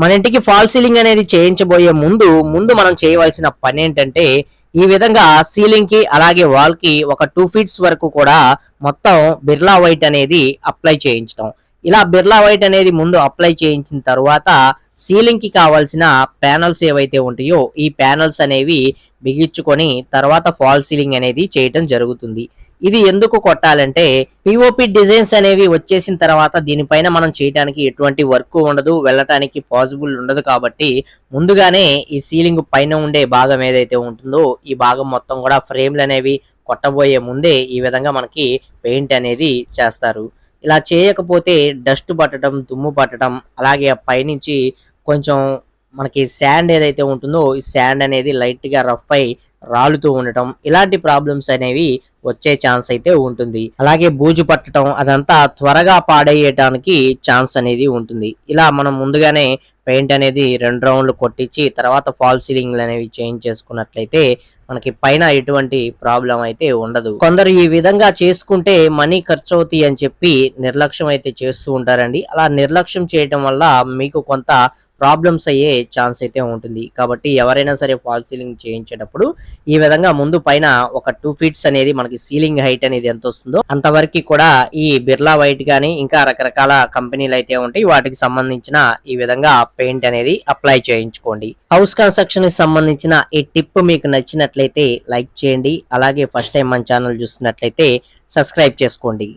మన ఇంటికి fall ceiling అనేది చేయించబోయే ముందు ముందు మనం చేయవలసిన పని ఏంటంటే ఈ విధంగా సీలింగ్కి అలాగే వాల్కి ఒక టూ ఫీట్స్ వరకు కూడా మొత్తం బిర్లా వైట్ అనేది అప్లై చేయించడం ఇలా బిర్లా వైట్ అనేది ముందు అప్లై చేయించిన తర్వాత సీలింగ్కి కావాల్సిన ప్యానల్స్ ఏవైతే ఉంటాయో ఈ ప్యానల్స్ అనేవి బిగించుకొని తర్వాత ఫాల్ సీలింగ్ అనేది చేయటం జరుగుతుంది. ఇది ఎందుకు కొట్టాలంటే పిఓపి డిజైన్స్ అనేవి వచ్చేసిన తర్వాత దీనిపైన మనం చేయడానికి ఎటువంటి వర్క్ ఉండదు వెళ్ళటానికి పాసిబుల్ ఉండదు కాబట్టి ముందుగానే ఈ సీలింగ్ పైన ఉండే భాగం ఏదైతే ఉంటుందో ఈ భాగం మొత్తం కూడా ఫ్రేమ్లు అనేవి కొట్టబోయే ముందే ఈ విధంగా మనకి పెయింట్ అనేది చేస్తారు. ఇలా చేయకపోతే డస్ట్ పట్టడం దుమ్ము పట్టడం అలాగే ఆ పైనుంచి కొంచెం మనకి శాండ్ ఏదైతే ఉంటుందో ఈ శాండ్ అనేది లైట్గా రఫ్ అయి రాలుతూ ఉండటం ఇలాంటి ప్రాబ్లమ్స్ అనేవి వచ్చే ఛాన్స్ అయితే ఉంటుంది. అలాగే బూజు పట్టడం అదంతా త్వరగా పాడేయటానికి ఛాన్స్ అనేది ఉంటుంది. ఇలా మనం ముందుగానే పెయింట్ అనేది రెండు రౌండ్లు కొట్టించి తర్వాత ఫాల్ సీలింగ్లు అనేవి చేంజ్ చేసుకున్నట్లయితే మనకి పైన ఎటువంటి ప్రాబ్లం అయితే ఉండదు. కొందరు ఈ విధంగా చేసుకుంటే మనీ ఖర్చు అవుతాయి అని చెప్పి నిర్లక్ష్యం అయితే చేస్తూ ఉంటారండి. అలా నిర్లక్ష్యం చేయటం వల్ల మీకు కొంత ప్రాబ్లమ్స్ అయ్యే ఛాన్స్ అయితే ఉంటుంది. కాబట్టి ఎవరైనా సరే ఫాల్ సీలింగ్ చేయించేటప్పుడు ఈ విధంగా ముందు పైన ఒక టూ ఫీట్స్ అనేది మనకి సీలింగ్ హైట్ అనేది ఎంత వస్తుందో అంతవరకు కూడా ఈ బిర్లా వైట్ కానీ ఇంకా రకరకాల కంపెనీలు అయితే ఉంటాయి. వాటికి సంబంధించిన ఈ విధంగా పెయింట్ అనేది అప్లై చేయించుకోండి. హౌస్ కన్స్ట్రక్షన్కి సంబంధించిన ఈ టిప్ మీకు నచ్చినట్లయితే లైక్ చేయండి. అలాగే ఫస్ట్ టైం మన ఛానల్ చూస్తున్నట్లయితే సబ్స్క్రైబ్ చేసుకోండి.